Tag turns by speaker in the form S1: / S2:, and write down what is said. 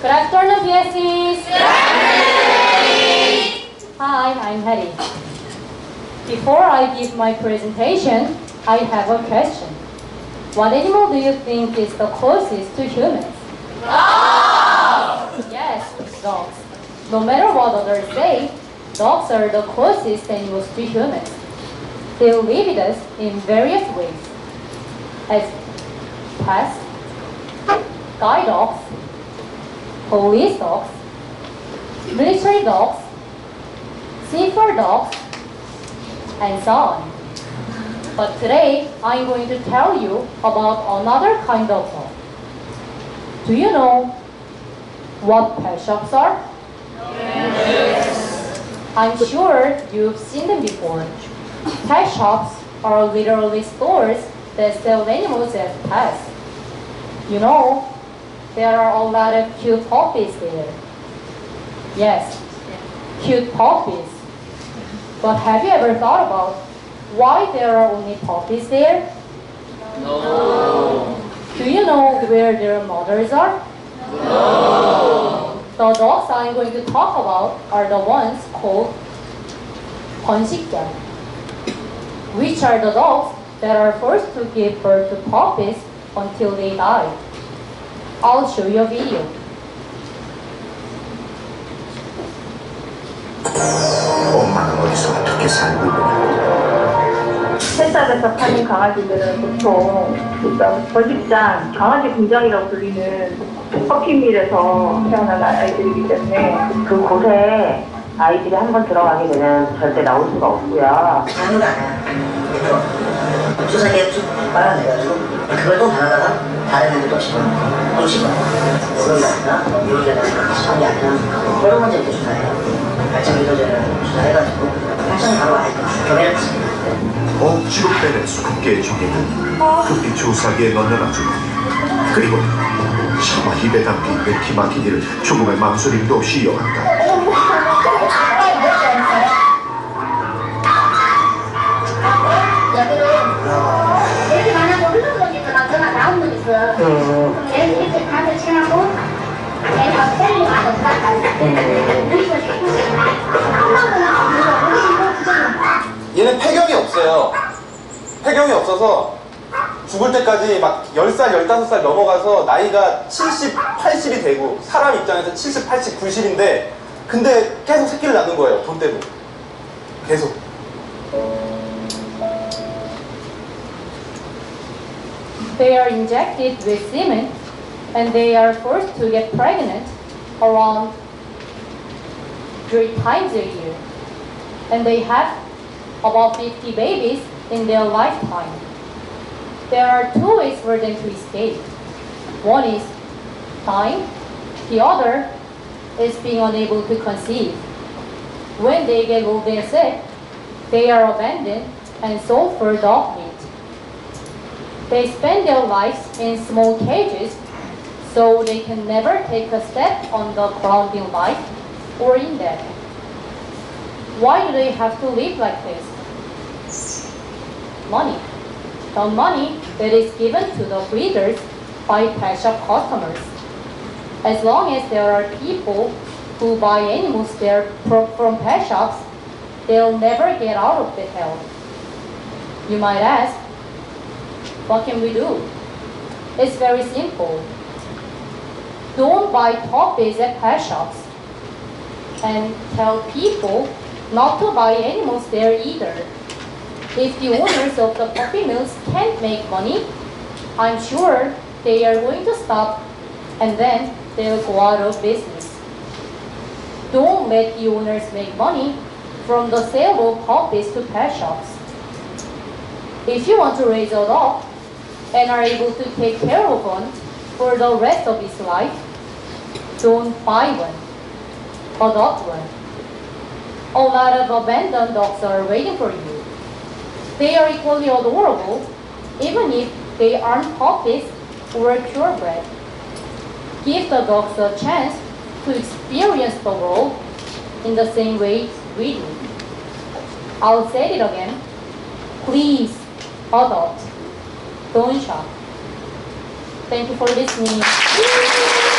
S1: Good afternoon, PSCs. Hi, I'm Hattie. Before I give my presentation, I have a question. What animal do you think is the closest to humans? Dogs! Yes, dogs. No matter what others say, dogs are the closest animals to humans. They live with us in various ways. As pets, guide dogs, police dogs, military dogs, sniffer dogs, and so on. But today, I'm going to tell you about another kind of dog. Do you know what pet shops are? Yes. I'm sure you've seen them before. Pet shops are literally stores that sell animals as pets. You know, there are a lot of cute puppies there. Yes, cute puppies. But have you ever thought about why there are only puppies there? No. Do you know where their mothers are? No. The dogs I'm going to talk about are the ones called 번식견, which are the dogs that are forced to give birth to puppies until they die. I'll show you a video.
S2: 엄마는 어디서 어떻게 살고 있느냐
S3: 햇살에서 파는 강아지들은 보통 일단 버식장 강아지 공장이라고 불리는 퍼킹밀에서 태어난 아이들이기 때문에
S4: 그 곳에 아이들이 한 번 들어가게 되면 절대 나올 수가 없고요.
S5: 주사기에 쭉 빨아내가지고 그걸 또 바르다가 다른 애들 또 집어넣고 또 집어넣고 그런다든가 이런 데다가 하는 게 아니라 여러 번째 이렇게 주사해요. 발전 유도제를 주사해가지고 발전이 바로 아이들 교배를 했습니다.
S2: 억지로 빼낸 수컷개의 종이는 급히 주사기에 넣느라 주고 그리고 차마 입에 담긴 그 기막히기를 조금의 망설임도 없이 이어간다
S6: 맛없다. 나오고
S7: 얘는 폐경이 없어요. 폐경이 없어서 죽을 때까지 막 10살, 15살 넘어가서 나이가 70, 80이 되고 사람 입장에서 70, 80, 90인데 근데 계속 새끼를 낳는 거예요. 돈 때문에. 계속.
S1: They are injected with semen and they are forced to get pregnant around three times a year. And they have about 50 babies in their lifetime. There are two ways for them to escape. One is dying, the other is being unable to conceive. When they get old and sick, they are abandoned and sold for dog meat. They spend their lives in small cages so they can never take a step on the ground in life or in death. Why do they have to live like this? Money. The money that is given to the breeders by pet shop customers. As long as there are people who buy animals there from pet shops, they'll never get out of the hell. You might ask, what can we do? It's very simple. Don't buy puppies at pet shops. And tell people not to buy animals there either. If the owners of the puppy mills can't make money, I'm sure they are going to stop and then they'll go out of business. Don't let the owners make money from the sale of puppies to pet shops. If you want to raise a dog and are able to take care of one for the rest of his life, don't buy one. Adopt one. A lot of abandoned dogs are waiting for you. They are equally adorable, even if they aren't puppies or purebred. Give the dogs a chance to experience the world in the same way we do. I'll say it again. Please adopt. Don't shop. Thank you for listening.